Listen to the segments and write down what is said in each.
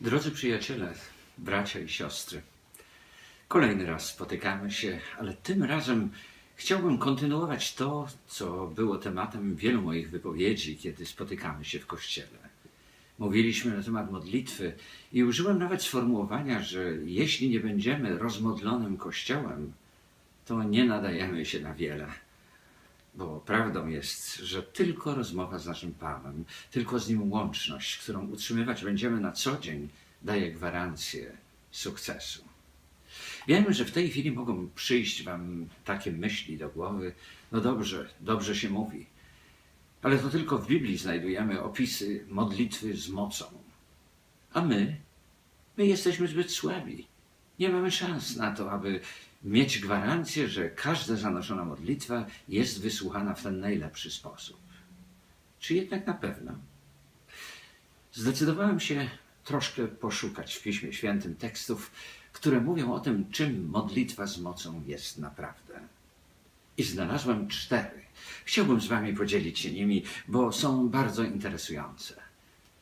Drodzy przyjaciele, bracia i siostry, kolejny raz spotykamy się, ale tym razem chciałbym kontynuować to, co było tematem wielu moich wypowiedzi, kiedy spotykamy się w kościele. Mówiliśmy na temat modlitwy i użyłem nawet sformułowania, że jeśli nie będziemy rozmodlonym kościołem, to nie nadajemy się na wiele. Bo prawdą jest, że tylko rozmowa z naszym Panem, tylko z Nim łączność, którą utrzymywać będziemy na co dzień, daje gwarancję sukcesu. Wiem, że w tej chwili mogą przyjść Wam takie myśli do głowy. No dobrze, dobrze się mówi. Ale to tylko w Biblii znajdujemy opisy modlitwy z mocą. A my, my jesteśmy zbyt słabi. Nie mamy szans na to, aby mieć gwarancję, że każda zanoszona modlitwa jest wysłuchana w ten najlepszy sposób. Czy jednak na pewno? Zdecydowałem się troszkę poszukać w Piśmie Świętym tekstów, które mówią o tym, czym modlitwa z mocą jest naprawdę. I znalazłem cztery. Chciałbym z Wami podzielić się nimi, bo są bardzo interesujące.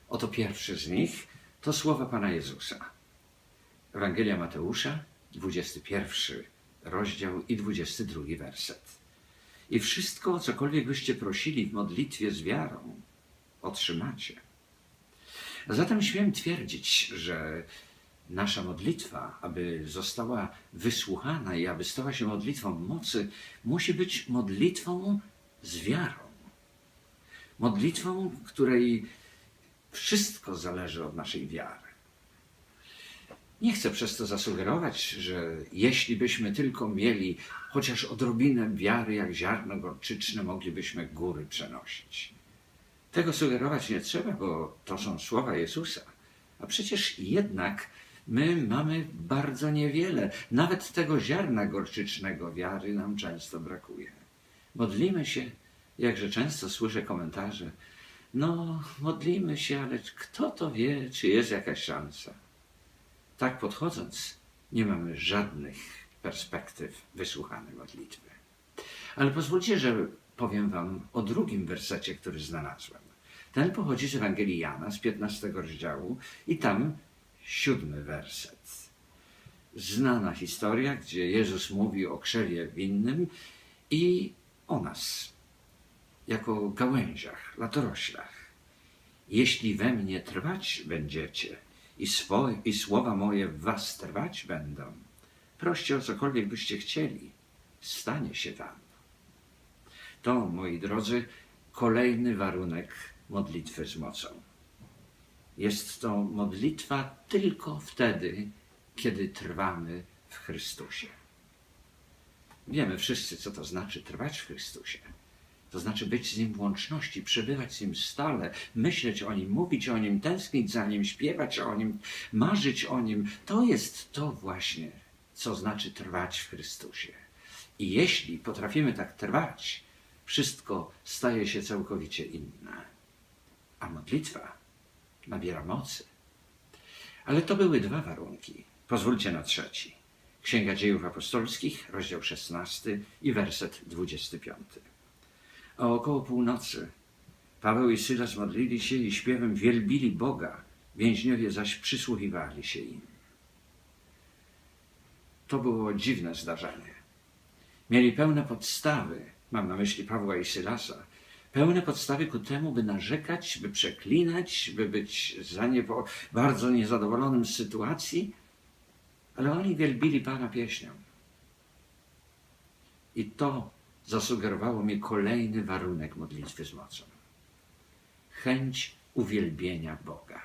Oto pierwszy z nich to słowa Pana Jezusa. Ewangelia Mateusza, 21 rozdział i 22 werset. I wszystko, cokolwiek byście prosili w modlitwie z wiarą, otrzymacie. Zatem śmiem twierdzić, że nasza modlitwa, aby została wysłuchana i aby stała się modlitwą mocy, musi być modlitwą z wiarą. Modlitwą, której wszystko zależy od naszej wiary. Nie chcę przez to zasugerować, że jeśli byśmy tylko mieli chociaż odrobinę wiary jak ziarno gorczyczne, moglibyśmy góry przenosić. Tego sugerować nie trzeba, bo to są słowa Jezusa. A przecież jednak my mamy bardzo niewiele. Nawet tego ziarna gorczycznego wiary nam często brakuje. Modlimy się, jakże często słyszę komentarze. No, modlimy się, ale kto to wie, czy jest jakaś szansa? Tak podchodząc, nie mamy żadnych perspektyw wysłuchanej modlitwy. Ale pozwólcie, że powiem Wam o drugim wersecie, który znalazłem. Ten pochodzi z Ewangelii Jana z 15 rozdziału i tam siódmy werset. Znana historia, gdzie Jezus mówi o krzewie winnym i o nas, jako gałęziach, latoroślach. Jeśli we mnie trwać będziecie i, swoje, i słowa moje w was trwać będą, proście o cokolwiek byście chcieli, stanie się tam. To, moi drodzy, kolejny warunek modlitwy z mocą. Jest to modlitwa tylko wtedy, kiedy trwamy w Chrystusie. Wiemy wszyscy, co to znaczy trwać w Chrystusie. To znaczy być z Nim w łączności, przebywać z Nim stale, myśleć o Nim, mówić o Nim, tęsknić za Nim, śpiewać o Nim, marzyć o Nim. To jest to właśnie, co znaczy trwać w Chrystusie. I jeśli potrafimy tak trwać, wszystko staje się całkowicie inne. A modlitwa nabiera mocy. Ale to były dwa warunki. Pozwólcie na trzeci. Księga Dziejów Apostolskich, rozdział 16 i werset 25. A około północy Paweł i Sylas modlili się i śpiewem wielbili Boga, więźniowie zaś przysłuchiwali się im. To było dziwne zdarzenie. Mieli pełne podstawy, mam na myśli Pawła i Sylasa, pełne podstawy ku temu, by narzekać, by przeklinać, by być za bardzo niezadowolonym z sytuacji, ale oni wielbili Pana pieśnią. I to zasugerowało mi kolejny warunek modlitwy z mocą. Chęć uwielbienia Boga.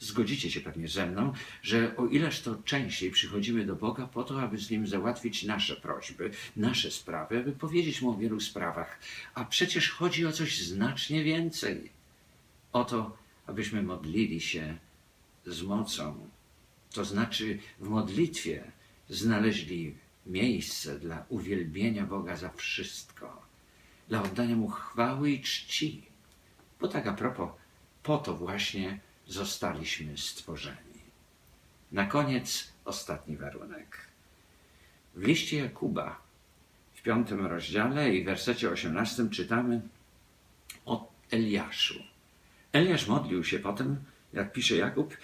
Zgodzicie się pewnie ze mną, że o ileż to częściej przychodzimy do Boga po to, aby z Nim załatwić nasze prośby, nasze sprawy, aby powiedzieć Mu o wielu sprawach, a przecież chodzi o coś znacznie więcej. O to, abyśmy modlili się z mocą, to znaczy w modlitwie znaleźli miejsce dla uwielbienia Boga za wszystko, dla oddania Mu chwały i czci. Bo tak a propos, po to właśnie zostaliśmy stworzeni. Na koniec ostatni warunek. W liście Jakuba w piątym rozdziale i wersecie osiemnastym czytamy o Eliaszu. Eliasz modlił się potem, jak pisze Jakub,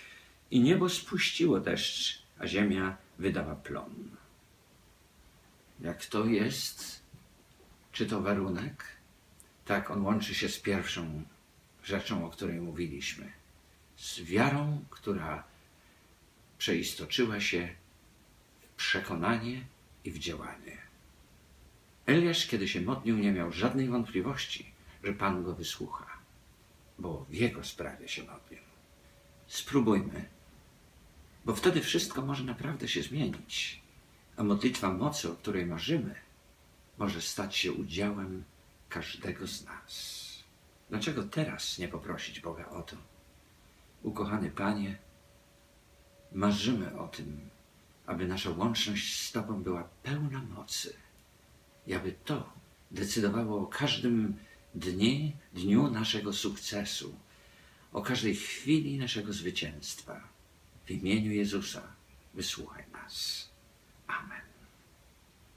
I niebo spuściło deszcz, a ziemia wydała plon. Jak to jest? Czy to warunek? Tak, on łączy się z pierwszą rzeczą, o której mówiliśmy. Z wiarą, która przeistoczyła się w przekonanie i w działanie. Eliasz, kiedy się modlił, nie miał żadnej wątpliwości, że Pan go wysłucha, bo w jego sprawie się modlił. Spróbujmy, bo wtedy wszystko może naprawdę się zmienić, a modlitwa mocy, o której marzymy, może stać się udziałem każdego z nas. Dlaczego teraz nie poprosić Boga o to? Ukochany Panie, marzymy o tym, aby nasza łączność z Tobą była pełna mocy i aby to decydowało o każdym dni, dniu naszego sukcesu, o każdej chwili naszego zwycięstwa. W imieniu Jezusa wysłuchaj nas. Amen.